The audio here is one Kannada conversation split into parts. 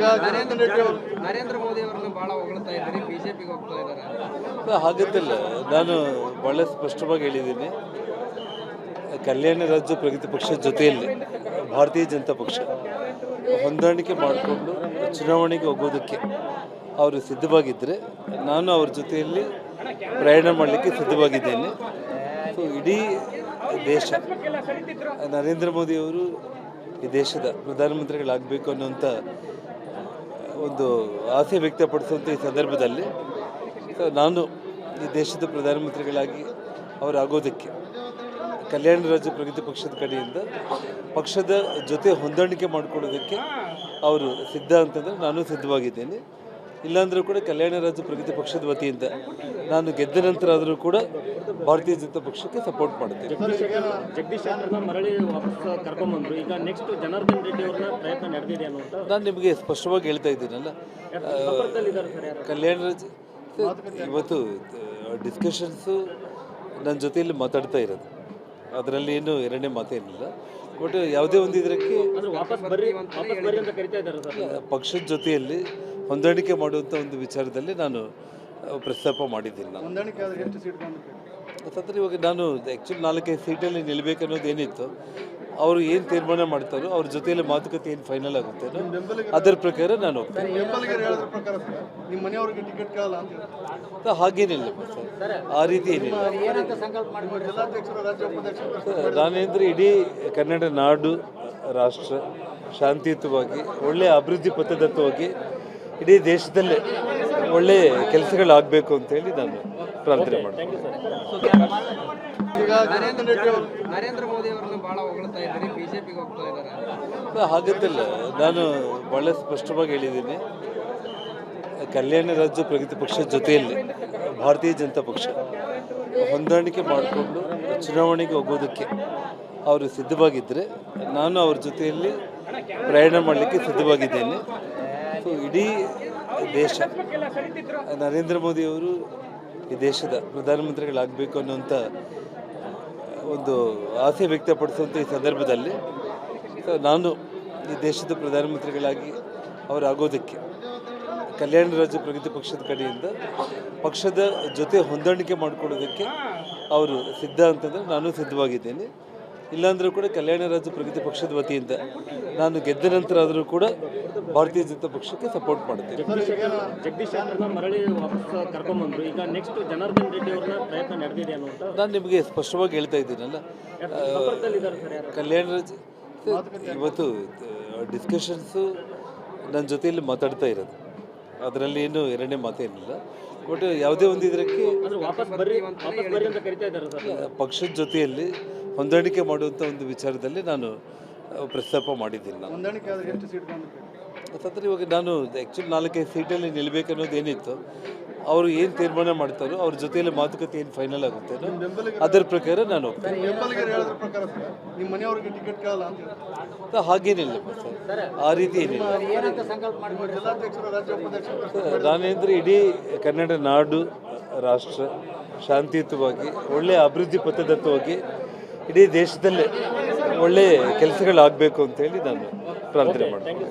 ನರೇಂದ್ರ ನರೇಂದ್ರ ಮೋದಿ ಅವರನ್ನು ಬಹಳ ಹೊಗಳ್ತಾ ಇದ್ದೀರಿ ಬಿಜೆಪಿಗೆ ಹೋಗ್ತಾ ಇದ್ದಾರೆ. ಹಾಗಂತಿಲ್ಲ. ನಾನು ಭಾಳ ಸ್ಪಷ್ಟವಾಗಿ ಹೇಳಿದ್ದೀನಿ. ಕಲ್ಯಾಣ ರಾಜ್ಯ ಪ್ರಗತಿ ಪಕ್ಷದ ಜೊತೆಯಲ್ಲಿ ಭಾರತೀಯ ಜನತಾ ಪಕ್ಷ ಹೊಂದಾಣಿಕೆ ಮಾಡಿಕೊಂಡು ಚುನಾವಣೆಗೆ ಹೋಗೋದಕ್ಕೆ ಅವರು ಸಿದ್ಧವಾಗಿದ್ದರೆ ನಾನು ಅವ್ರ ಜೊತೆಯಲ್ಲಿ ಪ್ರಯಾಣ ಮಾಡಲಿಕ್ಕೆ ಸಿದ್ಧವಾಗಿದ್ದೇನೆ. ಸೊ ಇಡೀ ದೇಶ ನರೇಂದ್ರ ಮೋದಿಯವರು ಈ ದೇಶದ ಪ್ರಧಾನಮಂತ್ರಿಗಳಾಗಬೇಕು ಅನ್ನುವಂಥ ಒಂದು ಆಸೆ ವ್ಯಕ್ತಪಡಿಸುವಂಥ ಈ ಸಂದರ್ಭದಲ್ಲಿ ನಾನು ಈ ದೇಶದ ಪ್ರಧಾನಮಂತ್ರಿಗಳಾಗಿ ಅವರಾಗೋದಕ್ಕೆ ಕಲ್ಯಾಣ ರಾಜ್ಯ ಪ್ರಗತಿ ಪಕ್ಷದ ಕಡೆಯಿಂದ ಪಕ್ಷದ ಜೊತೆ ಹೊಂದಾಣಿಕೆ ಮಾಡಿಕೊಳ್ಳೋದಕ್ಕೆ ಅವರು ಸಿದ್ಧ ಅಂತಂದರೆ ನಾನು ಸಿದ್ಧವಾಗಿದ್ದೇನೆ. ಇಲ್ಲಾಂದರೂ ಕೂಡ ಕಲ್ಯಾಣ ರಾಜ್ಯ ಪ್ರಗತಿ ಪಕ್ಷದ ವತಿಯಿಂದ ನಾನು ಗೆದ್ದ ನಂತರ ಆದರೂ ಕೂಡ ಭಾರತೀಯ ಜನತಾ ಪಕ್ಷಕ್ಕೆ ಸಪೋರ್ಟ್ ಮಾಡ್ತೇನೆ ಮರಳಿ ವಾಪಸ್ ಕರ್ಕೊಂಡ್ಬಂದ್ರು ಈಗ ನೆಕ್ಸ್ಟ್ ಜನಾರ್ದನ್ ರೆಡ್ಡಿ ಅವ್ರನ್ನ ಪ್ರಯತ್ನ ನಡೆದಿದೆ ಅನ್ನುವಂಥ ನಾನು ನಿಮಗೆ ಸ್ಪಷ್ಟವಾಗಿ ಹೇಳ್ತಾ ಇದ್ದೀನಲ್ಲ ಕಲ್ಯಾಣ ರಾಜ್ಯ ಇವತ್ತು ಡಿಸ್ಕಷನ್ಸು ನನ್ನ ಜೊತೆಯಲ್ಲಿ ಮಾತಾಡ್ತಾ ಇರೋದು. ಅದರಲ್ಲಿ ಏನು ಎರಡನೇ ಮಾತೇನಿಲ್ಲ. ಬಟ್ ಯಾವುದೇ ಒಂದು ಇದಕ್ಕೆ ಪಕ್ಷದ ಜೊತೆಯಲ್ಲಿ ಹೊಂದಾಣಿಕೆ ಮಾಡುವಂಥ ಒಂದು ವಿಚಾರದಲ್ಲಿ ನಾನು ಪ್ರಸ್ತಾಪ ಮಾಡಿದ್ದೀನಿ ನಾನು. ಇವಾಗ ನಾನು ಆ್ಯಕ್ಚುಲಿ ನಾಲ್ಕೈದು ಸೀಟಲ್ಲಿ ನಿಲ್ಲಬೇಕು ಅನ್ನೋದು ಏನಿತ್ತು ಅವರು ಏನು ತೀರ್ಮಾನ ಮಾಡ್ತಾರೋ ಅವ್ರ ಜೊತೆಯಲ್ಲಿ ಮಾತುಕತೆ ಏನು ಫೈನಲ್ ಆಗುತ್ತೆ ಅದರ ಪ್ರಕಾರ ನಾನು ಹಾಗೇನಿಲ್ಲ ಸರ್ ಆ ರೀತಿ ಏನಿಲ್ಲ. ನಾನೇಂದ್ರೆ ಇಡೀ ಕನ್ನಡ ನಾಡು ರಾಷ್ಟ್ರ ಶಾಂತಿಯುತವಾಗಿ ಒಳ್ಳೆಯ ಅಭಿವೃದ್ಧಿ ಪಥದತ್ತವಾಗಿ ಇಡೀ ದೇಶದಲ್ಲೇ ಒಳ್ಳೆ ಕೆಲಸಗಳಾಗಬೇಕು ಅಂತೇಳಿ ನಾನು ಪ್ರಾರ್ಥನೆ ಮಾಡ್ತೀನಿ. ಈಗ ನರೇಂದ್ರ ನರೇಂದ್ರ ಮೋದಿ ಅವರನ್ನು ಬಹಳ ಹೊಗಳ್ತಾ ಇದ್ದೀರಿ ಬಿಜೆಪಿಗೆ ಹೋಗ್ತಾ ಇದ್ದಾರೆ. ಹಾಗಂತಿಲ್ಲ ನಾನು ಭಾಳ ಸ್ಪಷ್ಟವಾಗಿ ಹೇಳಿದ್ದೀನಿ. ಕಲ್ಯಾಣ ರಾಜ್ಯ ಪ್ರಗತಿ ಪಕ್ಷದ ಜೊತೆಯಲ್ಲಿ ಭಾರತೀಯ ಜನತಾ ಪಕ್ಷ ಹೊಂದಾಣಿಕೆ ಮಾಡಿಕೊಂಡು ಚುನಾವಣೆಗೆ ಹೋಗೋದಕ್ಕೆ ಅವರು ಸಿದ್ಧವಾಗಿದ್ದರೆ ನಾನು ಅವ್ರ ಜೊತೆಯಲ್ಲಿ ಪ್ರಯಾಣ ಮಾಡಲಿಕ್ಕೆ ಸಿದ್ಧವಾಗಿದ್ದೇನೆ. ಸೊ ಇಡೀ ದೇಶ, ನರೇಂದ್ರ ಮೋದಿಯವರು ಈ ದೇಶದ ಪ್ರಧಾನಮಂತ್ರಿಗಳಾಗಬೇಕು ಅನ್ನುವಂಥ ಒಂದು ಆಸೆ ವ್ಯಕ್ತಪಡಿಸುವಂಥ ಈ ಸಂದರ್ಭದಲ್ಲಿ ನಾನು ಈ ದೇಶದ ಪ್ರಧಾನಮಂತ್ರಿಗಳಾಗಿ ಅವರಾಗೋದಕ್ಕೆ, ಕಲ್ಯಾಣ ರಾಜ್ಯ ಪ್ರಗತಿ ಪಕ್ಷದ ಕಡೆಯಿಂದ ಪಕ್ಷದ ಜೊತೆ ಹೊಂದಾಣಿಕೆ ಮಾಡಿಕೊಳ್ಳೋದಕ್ಕೆ ಅವರು ಸಿದ್ಧ ಅಂತಂದರೆ ನಾನು ಸಿದ್ಧವಾಗಿದ್ದೇನೆ. ಇಲ್ಲಾಂದರೂ ಕೂಡ ಕಲ್ಯಾಣ ರಾಜ್ಯ ಪ್ರಗತಿ ಪಕ್ಷದ ವತಿಯಿಂದ ನಾನು ಗೆದ್ದ ನಂತರ ಆದರೂ ಕೂಡ ಭಾರತೀಯ ಜನತಾ ಪಕ್ಷಕ್ಕೆ ಸಪೋರ್ಟ್ ಮಾಡುತ್ತೆ ಜಗದೀಶ್ ಮರಳಿ ವಾಪಸ್ ಕರ್ಕೊಂಡ್ಬಂದ್ರು ಈಗ ನೆಕ್ಸ್ಟ್ ಜನಾರ್ದನ್ ರೆಡ್ಡಿ ಅವ್ರನ್ನ ಪ್ರಯತ್ನ ನಡೆದಿದೆ ಅನ್ನುವಂಥ ನಾನು ನಿಮಗೆ ಸ್ಪಷ್ಟವಾಗಿ ಹೇಳ್ತಾ ಇದ್ದೀನಲ್ಲ ಕಲ್ಯಾಣ ಇವತ್ತು ಡಿಸ್ಕಷನ್ಸು ನನ್ನ ಜೊತೆಯಲ್ಲಿ ಮಾತಾಡ್ತಾ ಇರೋದು. ಅದರಲ್ಲಿ ಏನು ಎರಡನೇ ಮಾತೇನಿಲ್ಲ. ಬಟ್ ಯಾವುದೇ ಒಂದು ಇದಕ್ಕೆ ಪಕ್ಷದ ಜೊತೆಯಲ್ಲಿ ಹೊಂದಾಣಿಕೆ ಮಾಡುವಂಥ ಒಂದು ವಿಚಾರದಲ್ಲಿ ನಾನು ಪ್ರಸ್ತಾಪ ಮಾಡಿದ್ದೀನಿ ನಾನು. ಅಂತಂದ್ರೆ ಇವಾಗ ನಾನು ಆ್ಯಕ್ಚುಲಿ ನಾಲ್ಕೈದು ಸೀಟಲ್ಲಿ ನಿಲ್ಬೇಕು ಅನ್ನೋದು ಏನಿತ್ತು ಅವರು ಏನು ತೀರ್ಮಾನ ಮಾಡ್ತಾರೋ ಅವ್ರ ಜೊತೆಯಲ್ಲಿ ಮಾತುಕತೆ ಏನು ಫೈನಲ್ ಆಗುತ್ತೆ ಅದರ ಪ್ರಕಾರ ನಾನು ಹೋಗ್ತೇನೆ. ಬೆಂಬಲಿಗರು ಹೇಳಿದ್ರ ಪ್ರಕಾರ ಸರ್ ನಿಮ್ಮ ಮನೆಯವ್ರಿಗೆ ಟಿಕೆಟ್ ಕೇಳಲ್ಲ ಅಂತ ಹೇಳಿ. ಸೊ ಹಾಗೇನಿಲ್ಲ ಸರ್. ಆ ರೀತಿ ಏನಿಲ್ಲ. ನಾನೇಂದ್ರೆ ಇಡೀ ಕನ್ನಡ ನಾಡು ರಾಷ್ಟ್ರ ಶಾಂತಿಯುತವಾಗಿ ಒಳ್ಳೆಯ ಅಭಿವೃದ್ಧಿ ಪಥದತ್ತವಾಗಿ ಇಡೀ ದೇಶದಲ್ಲೇ ಒಳ್ಳೆಯ ಕೆಲಸಗಳಾಗಬೇಕು ಅಂತೇಳಿ ನಾನು ಪ್ರಾರ್ಥನೆ ಮಾಡ್ತೀನಿ.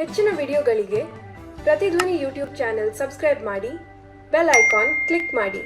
ಹೆಚ್ಚಿನ ವಿಡಿಯೋಗಳಿಗೆ ಪ್ರತಿಧ್ವನಿ ಯೂಟ್ಯೂಬ್ ಚಾನೆಲ್ ಸಬ್ಸ್ಕ್ರೈಬ್ ಮಾಡಿ ಬೆಲ್ ಐಕಾನ್ ಕ್ಲಿಕ್ ಮಾಡಿ.